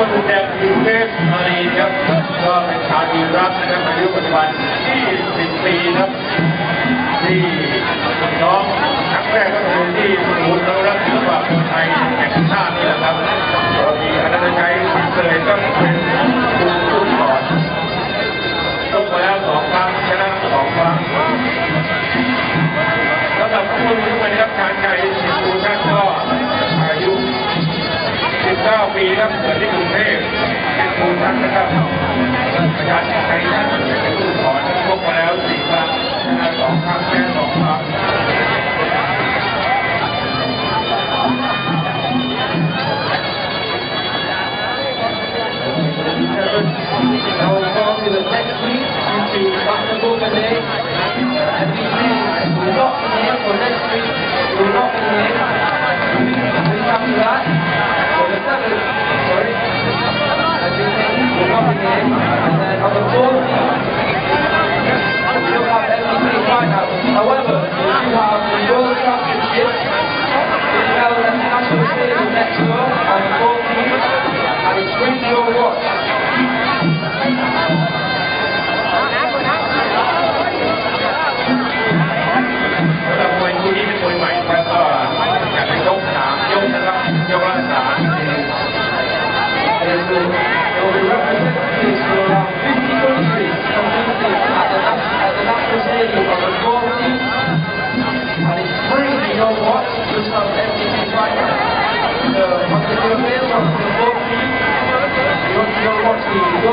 คนแดงทีเทพมารีครับก็เป็นชาวอิรักนะครับอายุปัจจุบัน20ปีครับที่น้องครั้แรกก็คือที่ศูนย์รักศิลปาคนไทยแห่งชาตินี่แหละครับตอนนี้อนัาตชัยคุณเคยก็เป็นผู้ผู้สอนตกไปแล้วสองครั้งชนะสองครั้งสำหรับผู้รู้วันนี้ครับชาญชัยศิลป์ท่านก็อายุ 19 ปีครับเกิดที่ Now we're going to the next week into Bakken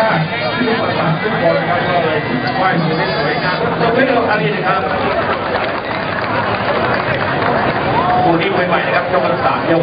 ว่าทุกประชาทุกคนครับก็เลยไหว้มือได้สวยงามตบมือให้กับอาลีนะครับผู้นี้ใหม่ๆนะครับยกกันษามยก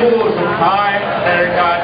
schools from high America